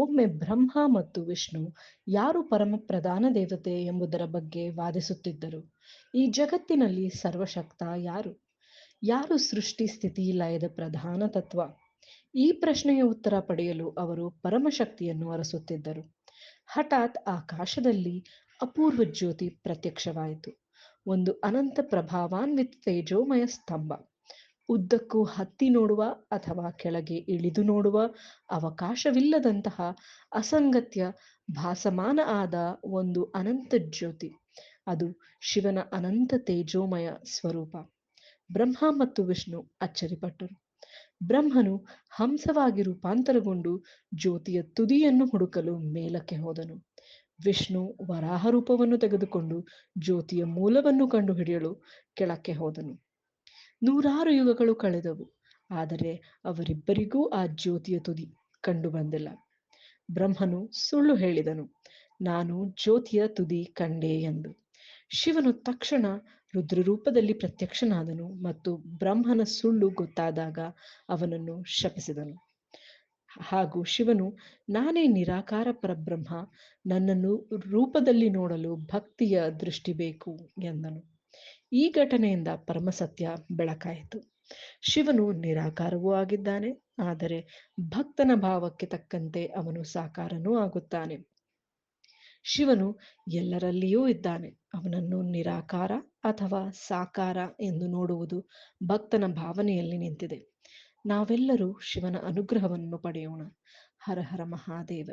ಒಮ್ಮೆ ಬ್ರಹ್ಮ ಮತ್ತು ವಿಷ್ಣು ಯಾರು ಪರಮ ಪ್ರಧಾನ ದೇವತೆ ಎಂಬುದರ ಬಗ್ಗೆ ವಾದಿಸುತ್ತಿದ್ದರು. ಈ ಜಗತ್ತಿನಲ್ಲಿ ಸರ್ವಶಕ್ತ ಯಾರು? ಯಾರು ಸೃಷ್ಟಿ ಸ್ಥಿತಿ ಲಯದ ಪ್ರಧಾನ ತತ್ವ? ಈ ಪ್ರಶ್ನೆಯ ಉತ್ತರ ಪಡೆಯಲು ಅವರು ಪರಮಶಕ್ತಿಯನ್ನು ಅರಸುತ್ತಿದ್ದರು. ಹಠಾತ್ ಆಕಾಶದಲ್ಲಿ ಅಪೂರ್ವ ಜ್ಯೋತಿ ಪ್ರತ್ಯಕ್ಷವಾಯಿತು. ಒಂದು ಅನಂತ ಪ್ರಭಾವಾನ್ವಿತ ತೇಜೋಮಯ ಸ್ತಂಭ. ಉದ್ದಕ್ಕೂ ಹತ್ತಿ ನೋಡುವ ಅಥವಾ ಕೆಳಗೆ ಇಳಿದು ನೋಡುವ ಅವಕಾಶವಿಲ್ಲದಂತಹ ಅಸಂಗತ್ಯ, ಭಾಸಮಾನ ಆದ ಒಂದು ಅನಂತ ಜ್ಯೋತಿ. ಅದು ಶಿವನ ಅನಂತ ತೇಜೋಮಯ ಸ್ವರೂಪ. ಬ್ರಹ್ಮ ಮತ್ತು ವಿಷ್ಣು ಅಚ್ಚರಿಪಟ್ಟರು. ಬ್ರಹ್ಮನು ಹಂಸವಾಗಿ ರೂಪಾಂತರಗೊಂಡು ಜ್ಯೋತಿಯ ತುದಿಯನ್ನು ಹುಡುಕಲು ಮೇಲಕ್ಕೆ ಹೋದನು. ವಿಷ್ಣು ವರಾಹ ರೂಪವನ್ನು ತೆಗೆದುಕೊಂಡು ಜ್ಯೋತಿಯ ಮೂಲವನ್ನು ಕಂಡುಹಿಡಿಯಲು ಕೆಳಕ್ಕೆ ಹೋದನು. ನೂರಾರು ಯುಗಗಳು ಕಳೆದವು. ಆದರೆ ಅವರಿಬ್ಬರಿಗೂ ಆ ಜ್ಯೋತಿಯ ತುದಿ ಕಂಡು ಬಂದಿಲ್ಲ. ಬ್ರಹ್ಮನು ಸುಳ್ಳು ಹೇಳಿದನು, ನಾನು ಜ್ಯೋತಿಯ ತುದಿ ಕಂಡೆ ಎಂದು. ಶಿವನು ತಕ್ಷಣ ರುದ್ರರೂಪದಲ್ಲಿ ಪ್ರತ್ಯಕ್ಷನಾದನು ಮತ್ತು ಬ್ರಹ್ಮನ ಸುಳ್ಳು ಗೊತ್ತಾದಾಗ ಅವನನ್ನು ಶಪಿಸಿದನು. ಹಾಗೂ ಶಿವನು, ನಾನೇ ನಿರಾಕಾರ ಪರಬ್ರಹ್ಮ, ನನ್ನನ್ನು ರೂಪದಲ್ಲಿ ನೋಡಲು ಭಕ್ತಿಯ ದೃಷ್ಟಿ ಬೇಕು ಎಂದನು. ಈ ಘಟನೆಯಿಂದ ಪರಮಸತ್ಯ ಬೆಳಕಾಯಿತು. ಶಿವನು ನಿರಾಕಾರವೂ ಆಗಿದ್ದಾನೆ, ಆದರೆ ಭಕ್ತನ ಭಾವಕ್ಕೆ ತಕ್ಕಂತೆ ಅವನು ಸಾಕಾರನೂ ಆಗುತ್ತಾನೆ. ಶಿವನು ಎಲ್ಲರಲ್ಲಿಯೂ ಇದ್ದಾನೆ, ಅವನನ್ನು ನಿರಾಕಾರ ಅಥವಾ ಸಾಕಾರ ಎಂದು ನೋಡುವುದು ಭಕ್ತನ ಭಾವನೆಯಲ್ಲಿ ನಿಂತಿದೆ. ನಾವೆಲ್ಲರೂ ಶಿವನ ಅನುಗ್ರಹವನ್ನು ಪಡೆಯೋಣ. ಹರ ಹರ ಮಹಾದೇವ.